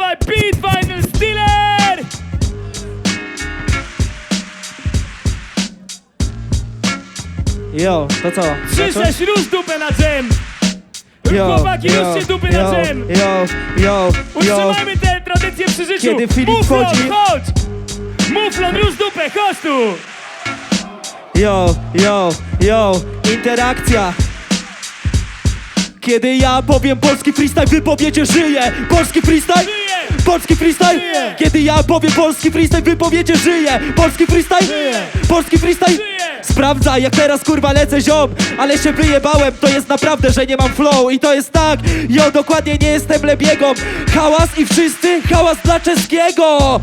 dawaj, beat, final stealer! Jo, to co? Zacząć? sześć, róż dupę na dżem! Jo, Chłopaki, jo, ruszcie dupy na jo, dżem! Jo, jo. Utrzymajmy tę tradycję przy życiu! Kiedy Filip Muflon, wchodzi- chodź! Muflon, rusz dupę, chodź tu! Yo, yo, yo, interakcja Kiedy ja powiem polski freestyle, wy powiecie żyje Polski freestyle? Żyje! Polski freestyle? Żyje! Kiedy ja powiem polski freestyle, wy powiecie żyje Polski freestyle? Żyje! Polski freestyle? Żyje! Sprawdza, jak teraz kurwa lecę ziom Ale się wyjebałem, to jest naprawdę, że nie mam flow I to jest tak, yo, dokładnie nie jestem lebiegą Hałas i wszyscy, hałas dla czeskiego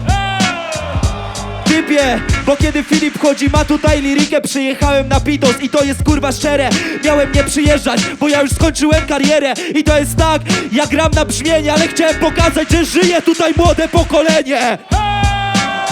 Typie, bo kiedy Filip chodzi, ma tutaj lirykę Przyjechałem na Pitos i to jest kurwa szczere. Miałem nie przyjeżdżać, bo ja już skończyłem karierę I to jest tak, ja gram na brzmienie Ale chciałem pokazać, że żyje tutaj młode pokolenie.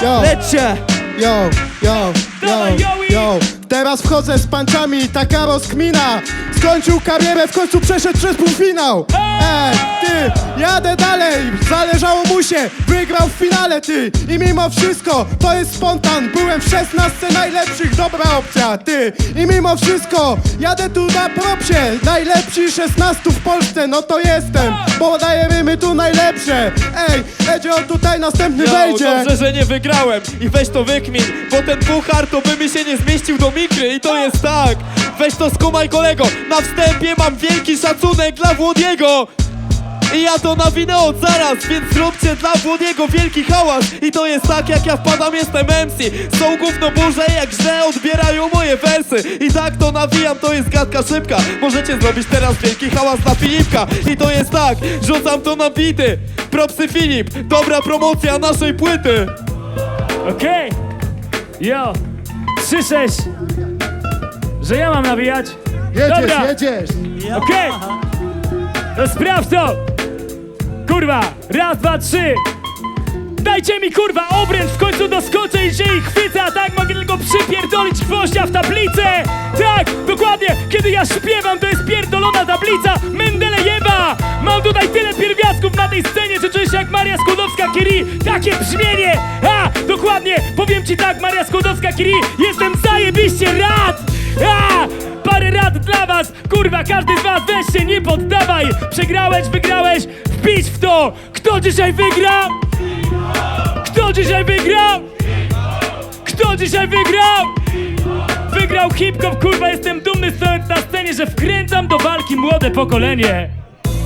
Yo, Lećcie! yo, yo, yo, yo Teraz wchodzę z panciami, taka rozkmina. Skończył karierę, w końcu przeszedł przez półfinał Ej, ty, jadę dalej. Zależało mu się, wygrał w finale ty. I mimo wszystko, to jest spontan. Byłem w 16 najlepszych, dobra opcja ty. I mimo wszystko, jadę tu na propsie. Najlepsi 16 w Polsce, no to jestem. Bo daję rymy tu najlepsze. Ej, Edzio tutaj następny Yo, wejdzie. dobrze, że nie wygrałem. I weź to wykmin Bo ten puchar to by mi się nie zmieścił do mikry. I to jest tak, weź to skumaj kolego. Na wstępie mam wielki szacunek dla Włodiego i ja to nawinę od zaraz, więc zróbcie dla Włodiego wielki hałas. I to jest tak jak ja wpadam, jestem MC Są gówno burze jak źle odbierają moje wersy. I tak to nawijam, to jest gadka szybka. Możecie zrobić teraz wielki hałas dla Filipka. I to jest tak, rzucam to na bity. Propsy Filip, dobra promocja naszej płyty. Okej! Jo! Trzy, sześć! Że ja mam nawijać? Jedziesz, Dobra. jedziesz Okej! To sprawdź to! Kurwa! Raz, dwa, trzy! Dajcie mi kurwa obręcz, w końcu doskoczę i się ich chwycę, a tak mogę tylko przypierdolić gwoździa w tablicę! Tak, dokładnie, kiedy ja śpiewam, to jest pierdolona tablica Mendelejewa! Mam tutaj tyle pierwiastków na tej scenie, że czuję się jak Maria Skłodowska-Curie! Takie brzmienie! A, dokładnie, powiem ci tak, Maria Skłodowska-Curie, jestem zajebiście rad! Parę rad dla was! Kurwa, każdy z was weź się, nie poddawaj! Przegrałeś, wygrałeś, wpisz w to! Kto dzisiaj wygra? Kto dzisiaj wygrał? Kto dzisiaj wygrał? Wygrał hip-hop, kurwa, jestem dumny stojąc na scenie, że wkręcam do walki młode pokolenie.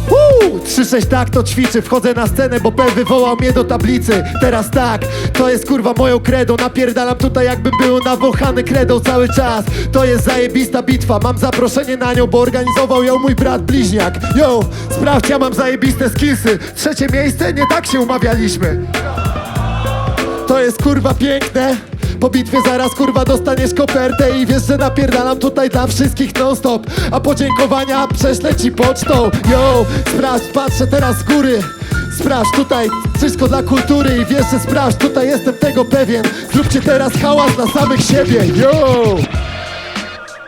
Uuu, 3-6 tak to ćwiczy, wchodzę na scenę, bo P wywołał mnie do tablicy. Teraz tak, to jest kurwa moją kredą Napierdalam tutaj jakby był nawąchany kredą cały czas. To jest zajebista bitwa, mam zaproszenie na nią, bo organizował ją mój brat bliźniak. Yo, sprawdź, ja mam zajebiste skillsy. Trzecie miejsce, nie tak się umawialiśmy. To jest kurwa piękne po bitwie zaraz kurwa dostaniesz kopertę i wiesz, że napierdalam tutaj dla wszystkich non stop A podziękowania prześlę ci pocztą Yo, sprawdź, patrzę teraz z góry Sprawdź tutaj wszystko dla kultury i wiesz, że sprawdź, tutaj jestem tego pewien Zróbcie teraz hałas na samych siebie, yo!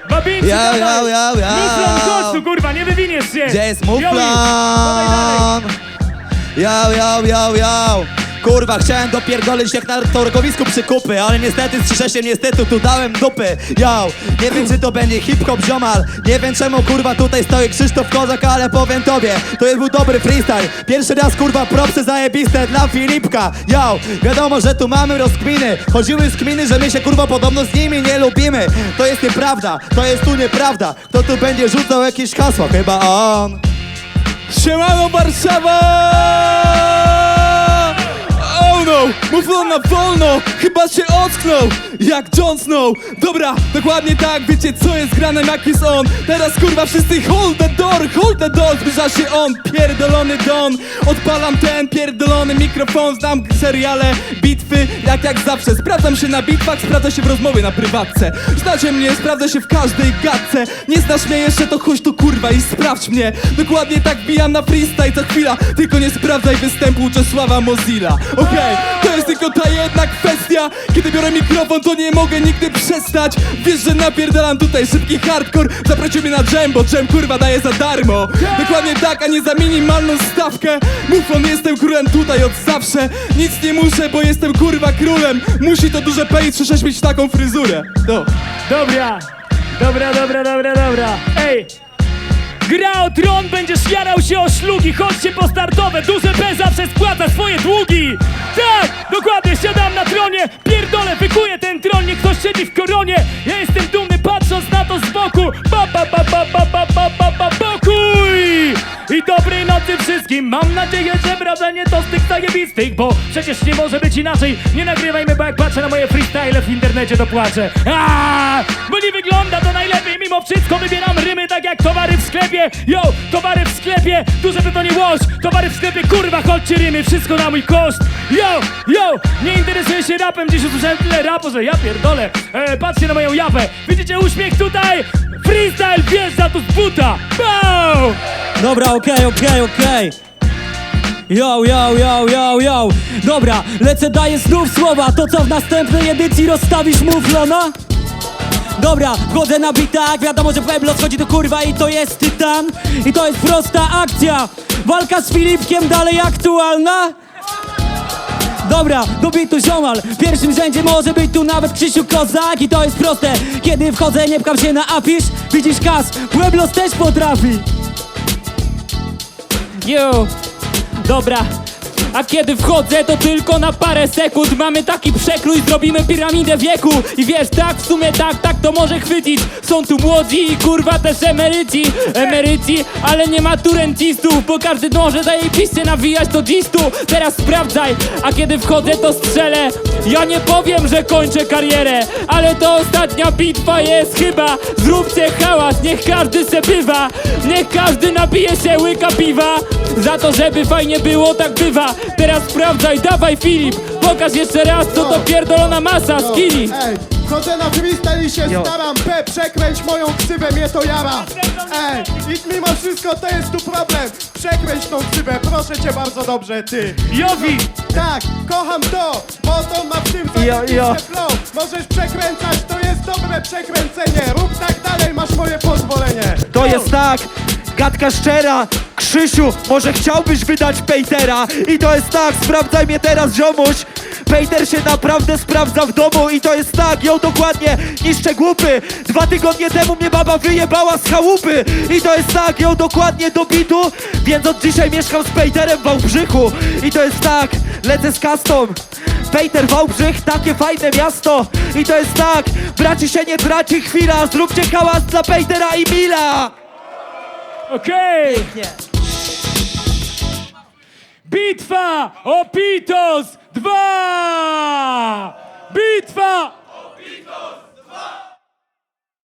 Babinci, Yo, dawaj! yo, yo, yo. Muflon, chodź tu, kurwa, nie wywiniesz się! Gdzie jest Joey, dawaj dalej. muflon? Yo, yo, yo, yo Kurwa, chciałem dopierdolić jak na torgowisku przy kupy Ale niestety z 3 niestety tu dałem dupy. Yo, nie wiem czy to będzie hip-hop ziomal. Nie wiem czemu kurwa tutaj stoi Krzysztof Kozak Ale powiem tobie, to jest był dobry freestyle. Pierwszy raz kurwa propsy zajebiste dla Filipka. Yo, wiadomo, że tu mamy rozkminy. Chodziły z kminy, że my się kurwa podobno z nimi nie lubimy. To jest nieprawda, to jest tu nieprawda. Kto tu będzie rzucał jakieś hasła? Chyba on. Siemano Warszawa! Muflon na wolno, chyba się ocknął Jak Jon Snow. Dobra, dokładnie tak, wiecie co jest grane, jak jest on. Teraz kurwa wszyscy hold the door, hold the door Zbliża się on, pierdolony don Odpalam ten pierdolony mikrofon Znam seriale, bitwy, jak jak zawsze. Sprawdzam się na bitwach, sprawdzę się w rozmowie na prywatce. Znacie mnie, sprawdzę się w każdej gadce. Nie znasz mnie jeszcze, to chodź tu kurwa i sprawdź mnie. Dokładnie tak bijam na freestyle co chwila. Tylko nie sprawdzaj występu Czesława Mozilla. Okej, to jest tylko ta jedna kwestia. Kiedy biorę mikrofon, to nie mogę nigdy przestać. Wiesz, że napierdalam tutaj szybki hardcore. Zaprosił mnie na jam, bo jam kurwa daje za darmo. Dokładnie tak, a nie za minimalną stawkę. Muflon, jestem królem tutaj od zawsze. Nic nie muszę, bo jestem kurwa królem. Musi to duże pay 36 mieć taką fryzurę. No. Dobra, dobra, dobra, dobra, dobra. Ej! Gra o tron, będziesz jarał się o szlugi. Chodźcie po startowe, duże P zawsze spłaca swoje długi Tak, dokładnie, siadam na tronie. Pierdolę, wykuję ten tron, niech ktoś siedzi w koronie. Ja jestem dumny patrząc na to z boku. Ba, ba, ba, ba, ba, ba, ba, ba, ba, pokój! I dobrej nocy wszystkim. Mam nadzieję, że wrażenie to z tych zajebistych Bo przecież nie może być inaczej. Nie nagrywajmy, bo jak patrzę na moje freestyle w internecie to płaczę. Aaaa, Bo nie wygląda to najlepiej Mimo wszystko wybieram rymy tak jak towary w sklepie Yo, towary w sklepie, tu żeby to nie łoś Towary w sklepie, kurwa, chodźcie rymy Wszystko na mój koszt Yo, yo, nie interesuję się rapem Dziś usłyszałem tyle rapu, że ja pierdolę e, Patrzcie na moją japę Widzicie uśmiech tutaj? Freestyle wjeżdża tu z buta Bow! Dobra, okej, okej, okej. Yo, yo, yo, yo, yo. Dobra, lecę, daję znów słowa. To co w następnej edycji rozstawisz muflona? Dobra, wchodzę na bitach, wiadomo, że Pueblo schodzi do kurwa i to jest tytan. I to jest prosta akcja. Walka z Filipkiem dalej aktualna? Dobra, do bitu ziomal. W pierwszym rzędzie może być tu nawet Krzysiu Kozak. I to jest proste. Kiedy wchodzę nie pcham się na afisz. Widzisz kas, Pueblos też potrafi. Yo, dobra. A kiedy wchodzę, to tylko na parę sekund. Mamy taki przekrój, zrobimy piramidę wieku. I wiesz, tak, w sumie tak, tak to może chwycić. Są tu młodzi i kurwa też emeryci. Emeryci, ale nie ma tu rencistów Bo każdy dąży zajebiście nawijać do distu Teraz sprawdzaj, a kiedy wchodzę to strzelę. Ja nie powiem, że kończę karierę Ale to ostatnia bitwa jest chyba. Zróbcie hałas, niech każdy se bywa. Niech każdy napije się łyka piwa. Za to, żeby fajnie było, tak bywa Teraz sprawdzaj, dawaj Filip. Pokaż jeszcze raz, co to pierdolona masa, skilli Ej, wchodzę na freestyle i się staram P, przekręć moją ksywę, mnie to jara. Ej, i mimo wszystko to jest tu problem. Przekręć tą ksywę, proszę cię bardzo dobrze, ty. Jowi! Tak, kocham to, bo to ma w tym zajebiste flow. Możesz przekręcać, to jest dobre przekręcenie. Rób tak dalej, masz moje pozwolenie. To jest tak, gadka szczera. Krzysiu, może chciałbyś wydać Pejtera? I to jest tak, sprawdzaj mnie teraz ziomuś. Pejter się naprawdę sprawdza w domu I to jest tak, ją dokładnie niszczę głupy. Dwa tygodnie temu mnie baba wyjebała z chałupy. I to jest tak, ją dokładnie do bitu. Więc od dzisiaj mieszkam z Pejterem w Wałbrzychu. I to jest tak, lecę z kastą. Pejter, Wałbrzych, takie fajne miasto. I to jest tak, braci się nie traci chwila. Zróbcie hałas dla Pejtera i Mila Okej! Pięknie. Bitwa o Pitos 2! Bitwa o Pitos